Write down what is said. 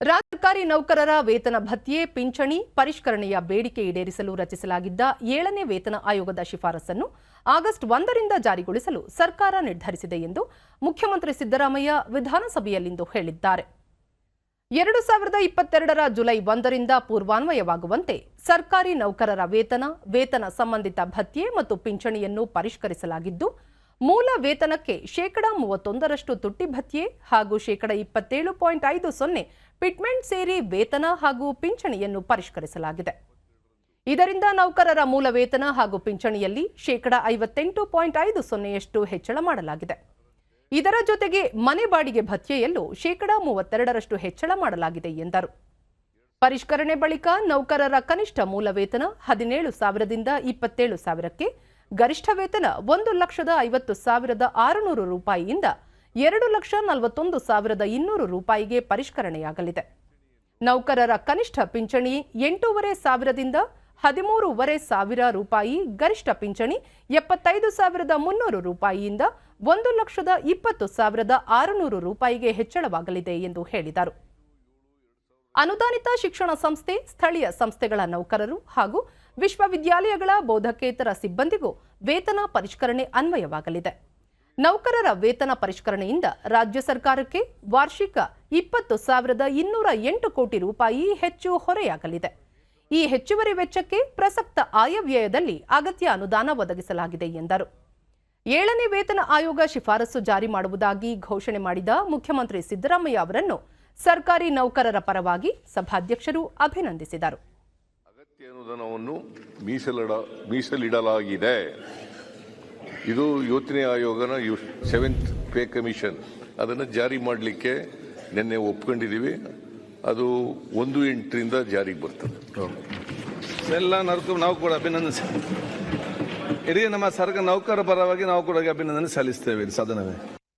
ಸರ್ಕಾರಿ ನೌಕರರ ವೇತನ ಭತ್ಯೆ, ಪಿಂಚಣಿ, ಪರಿಷ್ಕರಣೆಯ ಬೇಡಿಕೆ ಈಡೇರಿಸಲು ರಚಿಸಲಾಗಿದ್ದ ಏಳನೇ ವೇತನ ಆಯೋಗದ ಶಿಫಾರಸನ್ನು ಆಗಸ್ಟ್ ಒಂದರಿಂದ ಜಾರಿಗೊಳಿಸಲು ಸರ್ಕಾರ ನಿರ್ಧರಿಸಿದೆ ಎಂದು ಮುಖ್ಯಮಂತ್ರಿ ಸಿದ್ದರಾಮಯ್ಯ ವಿಧಾನಸಭೆಯಲ್ಲಿಂದು ಹೇಳಿದ್ದಾರೆ. ಎರಡು ಸಾವಿರದ ಇಪ್ಪತ್ತೆರಡರ ಜುಲೈ ಒಂದರಿಂದ ಪೂರ್ವಾನ್ವಯವಾಗುವಂತೆ ಸರ್ಕಾರಿ ನೌಕರರ ವೇತನ ವೇತನ ಸಂಬಂಧಿತ ಭತ್ಯೆ ಮತ್ತು ಪಿಂಚಣಿಯನ್ನು ಪರಿಷ್ಕರಿಸಲಾಗಿದ್ದು ಮೂಲ ವೇತನಕ್ಕೆ ಶೇಕಡಾ ಮೂವತ್ತೊಂದರಷ್ಟು ತುಟ್ಟಿ ಭತ್ಯೆ ಹಾಗೂ ಶೇಕಡಾ ಇಪ್ಪತ್ತೇಳು ಪಾಯಿಂಟ್ ಐದು ಸೊನ್ನೆ ಪಿಟ್ಮೆಂಟ್ ಸೇರಿ ವೇತನ ಹಾಗೂ ಪಿಂಚಣಿಯನ್ನು ಪರಿಷ್ಕರಿಸಲಾಗಿದೆ. ಇದರಿಂದ ನೌಕರರ ಮೂಲ ವೇತನ ಹಾಗೂ ಪಿಂಚಣಿಯಲ್ಲಿ ಶೇಕಡಾ ಐವತ್ತೆಂಟು ಪಾಯಿಂಟ್ ಐದು ಸೊನ್ನೆಯಷ್ಟು ಹೆಚ್ಚಳ ಮಾಡಲಾಗಿದೆ. ಇದರ ಜೊತೆಗೆ ಮನೆ ಬಾಡಿಗೆ ಭತ್ಯೆಯಲ್ಲೂ ಶೇಕಡಾ ಮೂವತ್ತೆರಡರಷ್ಟು ಹೆಚ್ಚಳ ಮಾಡಲಾಗಿದೆ ಎಂದರು. ಪರಿಷ್ಕರಣೆ ಬಳಿಕ ನೌಕರರ ಕನಿಷ್ಠ ಮೂಲ ವೇತನ ಹದಿನೇಳು ಸಾವಿರದಿಂದ ಇಪ್ಪತ್ತೇಳು ಸಾವಿರಕ್ಕೆ ಗರಿಷ್ಠ ವೇತನ ಒಂದು ಲಕ್ಷದ ಐವತ್ತು ಸಾವಿರದ ಆರುನೂರು ರೂಪಾಯಿಯಿಂದ ಎರಡು ಲಕ್ಷ ನಲವತ್ತೊಂದು ಸಾವಿರದ ಇನ್ನೂರು ರೂಪಾಯಿಗೆ ಪರಿಷ್ಕರಣೆಯಾಗಲಿದೆ. ನೌಕರರ ಕನಿಷ್ಠ ಪಿಂಚಣಿ ಎಂಟೂವರೆ ಸಾವಿರದಿಂದ ಹದಿಮೂರುವರೆ ಸಾವಿರ ರೂಪಾಯಿ, ಗರಿಷ್ಠ ಪಿಂಚಣಿ ಎಪ್ಪತ್ತೈದು ಸಾವಿರದ ಮುನ್ನೂರು ರೂಪಾಯಿಯಿಂದ ಒಂದು ಲಕ್ಷದ ಇಪ್ಪತ್ತು ಸಾವಿರದ ಆರುನೂರು ರೂಪಾಯಿಗೆ ಹೆಚ್ಚಳವಾಗಲಿದೆ ಎಂದು ಹೇಳಿದರು. ಅನುದಾನಿತ ಶಿಕ್ಷಣ ಸಂಸ್ಥೆ, ಸ್ಥಳೀಯ ಸಂಸ್ಥೆಗಳ ನೌಕರರು ಹಾಗೂ ವಿಶ್ವವಿದ್ಯಾಲಯಗಳ ಬೋಧಕೇತರ ಸಿಬ್ಬಂದಿಗೂ ವೇತನ ಪರಿಷ್ಕರಣೆ ಅನ್ವಯವಾಗಲಿದೆ. ನೌಕರರ ವೇತನ ಪರಿಷ್ಕರಣೆಯಿಂದ ರಾಜ್ಯ ಸರ್ಕಾರಕ್ಕೆ ವಾರ್ಷಿಕ ಇಪ್ಪತ್ತು ಸಾವಿರದ ಇನ್ನೂರ ಎಂಟು ಕೋಟಿ ರೂಪಾಯಿ ಹೆಚ್ಚು ಹೊರೆಯಾಗಲಿದೆ. ಈ ಹೆಚ್ಚುವರಿ ವೆಚ್ಚಕ್ಕೆ ಪ್ರಸಕ್ತ ಆಯವ್ಯಯದಲ್ಲಿ ಅಗತ್ಯ ಅನುದಾನ ಒದಗಿಸಲಾಗಿದೆ ಎಂದರು. ಏಳನೇ ವೇತನ ಆಯೋಗ ಶಿಫಾರಸು ಜಾರಿ ಮಾಡುವುದಾಗಿ ಘೋಷಣೆ ಮಾಡಿದ ಮುಖ್ಯಮಂತ್ರಿ ಸಿದ್ದರಾಮಯ್ಯ ಅವರನ್ನು ಸರ್ಕಾರಿ ನೌಕರರ ಪರವಾಗಿ ಸಭಾಧ್ಯಕ್ಷರು ಅಭಿನಂದಿಸಿದರು. ಅಗತ್ಯ ಅನುದಾನವನ್ನು ಮೀಸಲಿಡ, ಮೀಸಲಿಡಲಾಗಿದೆ. ಇದು ಯೋಜನೆ ಆಯೋಗನ ಯು ಸೆವೆಂತ್ ಪೇ ಕಮಿಷನ್ ಅದನ್ನು ಜಾರಿ ಮಾಡಲಿಕ್ಕೆ ನಿನ್ನೆ ಒಪ್ಕೊಂಡಿದ್ದೀವಿ ಅದು ಒಂದು ಎಂಟರಿಂದ ಜಾರಿಗೆ ಬರ್ತದೆ. ಎಲ್ಲ ನರ್ಕ ನಾವು ಕೂಡ ಅಭಿನಂದನೆ ಇಡೀ ನಮ್ಮ ಸರ್ಕಾರ ನೌಕರ ಪರವಾಗಿ ನಾವು ಕೂಡ ಅಭಿನಂದನೆ ಸಲ್ಲಿಸ್ತೇವೆ ಸದನವೇ